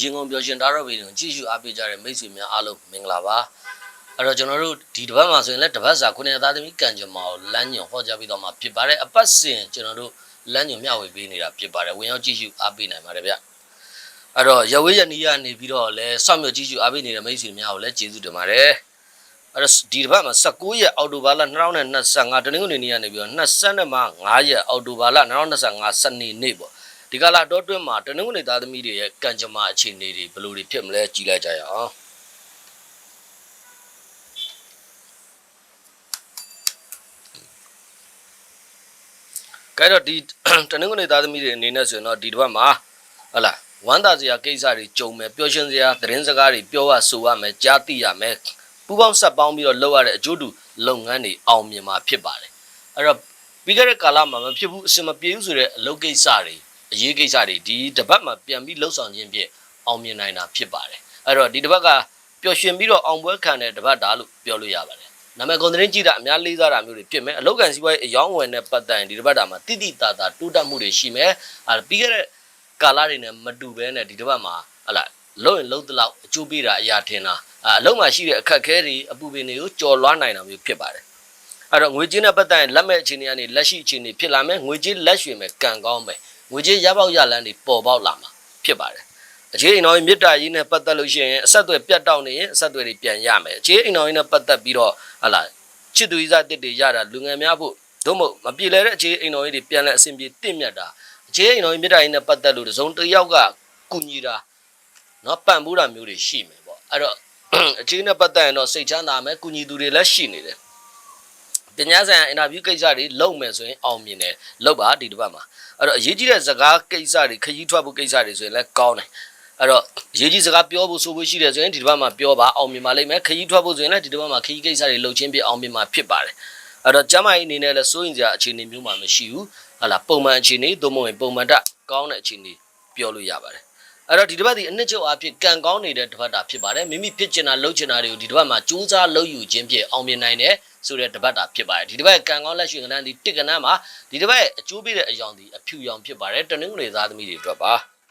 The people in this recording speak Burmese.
ရင်ကုန်ပြောရှင်ဒါတော့ဗီဒီယိုကြည့်ရှုအားပေးကြတဲ့မိတ်ဆွေများအားလုံးမင်္ဂလာပါအဲ့တော့ကျွန်တော်တို့ဒီတစ်ပတ်မှာဆိုရင်လည်းတစ်ပတ်စာခုနှစ်သားသမီးကံကြမ္မာကိုလမ်းညွန်ဟောကြားပြီးတော့မှဖြစ်ပါတယ်အပတ်စဉ်ကျွန်တော်တို့လမ်းညွန်မျှဝေပေးနေတာဖြစ်ပါတယ်ဝင်ရောက်ကြည့်ရှုအားပေးနိုင်ပါတယ်ဗျအဲ့တော့ရဝေးရနီးရနေပြီးတော့လဲစောင့်မျှော်ကြည့်ရှုအားပေးနေတဲ့မိတ်ဆွေများကိုလည်းကျေးဇူးတင်ပါတယ်အဲ့တော့ဒီတစ်ပတ်မှာ19ရက်အောက်တိုဘာလ2025တနင်္ဂနွေနေ့ကနေပြီးတော့20မှာ9ရက်အောက်တိုဘာလ2025စနေနေ့ပေါ့ ဒီကလာတော့တွင်းမှာတနင်္ဂနွေသားသမီးတွေရဲ့ကံကြမ္မာအခြေအနေတွေဘယ်လိုတွေဖြစ်မလဲကြည့်လိုက်ကြရအောင်ကဲတော့ဒီတနင်္ဂနွေသားသမီးတွေအနေနဲ့ဆိုရင်တော့ဒီတစ်ပတ်မှာဟုတ်လားဝမ်းသာစရာကိစ္စတွေကြုံမယ်ပျော်ရွှင်စရာသတင်းစကားတွေပြောရဆိုရမယ်ကြားသိရမယ်ပူပေါင်းဆက်ပေါင်းပြီးတော့လုပ်ရတဲ့အကျိုးတူလုပ်ငန်းတွေအောင်မြင်မှာဖြစ်ပါတယ်အဲ့တော့ပြီးခဲ့တဲ့ကာလမှာမဖြစ်ဘူးအစင်မပြေဘူးဆိုတဲ့အလုပ်ကိစ္စတွေ အရေးကိစ္စတွေဒီတစ်ပတ်မှာပြန်ပြီးလှုပ်ဆောင်ခြင်းဖြင့်အောင်မြင်နိုင်တာဖြစ်ပါတယ်အဲ့တော့ဒီတစ်ပတ်ကပျော်ရွှင်ပြီးတော့အောင်ပွဲခံတဲ့တစ်ပတ်ဒါလို့ပြောလို့ရပါတယ်နာမည်ကုန်သတင်းကြည့်တာအများလေးစားတာမျိုးတွေဖြစ်မယ်အလောက်ကန်စီးပွားရေးအယောင်းဝယ်နဲ့ပတ်သက်ရင်ဒီတစ်ပတ်တာမှာတိတိတာတာတိုးတက်မှုတွေရှိမယ်အဲပြီးခဲ့တဲ့ကာလတွေနဲ့မတူဘဲနဲ့ဒီတစ်ပတ်မှာဟလာလုံးရင်လုံးတလောက်အကျိုးပေးတာအရာထင်တာအဲအလုံးမှာရှိတဲ့အခက်အခဲတွေအပူပင်တွေကိုကြော်လွှားနိုင်တာမျိုးဖြစ်ပါတယ်အဲ့တော့ငွေကြေးနဲ့ပတ်သက်ရင်လက်မဲ့အခြေအနေကနေလက်ရှိအခြေအနေဖြစ်လာမယ်ငွေကြေးလက်ရွှေမယ်ကံကောင်းမယ် ငွေကြေးရပေါက်ရလန်းတွေပေါ်ပေါက်လာမှာဖြစ်ပါတယ်အခြေအိမ်တော်ကြီးမေတ္တာကြီးနဲ့ပတ်သက်လို့ရှိရင်အဆက်အသွယ်ပြတ်တောက်နေရင်အဆက်အသွယ်တွေပြန်ရမယ်အခြေအိမ်တော်ကြီးနဲ့ပတ်သက်ပြီးတော့ဟလာချစ်သူဤစားတစ်တွေရတာလူငယ်များဖို့သို့မဟုတ်မပြေလဲတဲ့အခြေအိမ်တော်ကြီးတွေပြန်လဲအဆင်ပြေတင့်မြတ်တာအခြေအိမ်တော်ကြီးမေတ္တာကြီးနဲ့ပတ်သက်လို့တစ်စုံတစ်ယောက်ကကုညီတာနော်ပံ့ပိုးတာမျိုးတွေရှိမယ်ပေါ့အဲ့တော့အခြေနဲ့ပတ်သက်ရင်တော့စိတ်ချမ်းသာမယ်ကုညီသူတွေလည်းရှိနေတယ် ပညာဆိုင်ရာအင်တာဗျူးကိစ္စတွေလုပ်မယ်ဆိုရင်အောင်မြင်တယ်လုပ်ပါဒီတစ်ပတ်မှာအဲ့တော့အရေးကြီးတဲ့စကားကိစ္စတွေခရီးထွက်ဖို့ကိစ္စတွေဆိုရင်လည်းကောင်းတယ်အဲ့တော့ရေးကြီးစကားပြောဖို့ဆိုဖို့ရှိတယ်ဆိုရင်ဒီတစ်ပတ်မှာပြောပါအောင်မြင်ပါလိမ့်မယ်ခရီးထွက်ဖို့ဆိုရင်လည်းဒီတစ်ပတ်မှာခရီးကိစ္စတွေလုပ်ချင်းပြအောင်မြင်မှာဖြစ်ပါတယ်အဲ့တော့ကျမကြီးအနေနဲ့လည်းစိုးရင်စရာအခြေအနေမျိုးမှမရှိဘူးဟလာပုံမှန်အခြေအနေသို့မဟုတ်ရင်ပုံမှန်တက်ကောင်းတဲ့အခြေအနေပြောလို့ရပါတယ်အဲ့တော့ဒီတစ်ပတ်ဒီအနှစ်ချုပ်အဖြစ်ကံကောင်းနေတဲ့တစ်ပတ်တာဖြစ်ပါတယ်မိမိဖြစ်ချင်တာလုပ်ချင်တာတွေကိုဒီတစ်ပတ်မှာစူးစမ်းလုပ်ယူခြင်းဖြင့်အောင်မြင်နိုင်တယ် ဆိုတဲ့တစ်ပတ်တာဖြစ်ပါတယ်ဒီတစ်ပတ်ကံကောင်းလက်ရွှေကဏ္ဍဒီတစ်ကဏ္ဍမှာဒီတစ်ပတ်အကျိုးပေးတဲ့အယောင်ဒီအဖြူရောင်ဖြစ်ပါတယ်တနင်္ဂနွေသားသမီးတွေအတွက်ပါ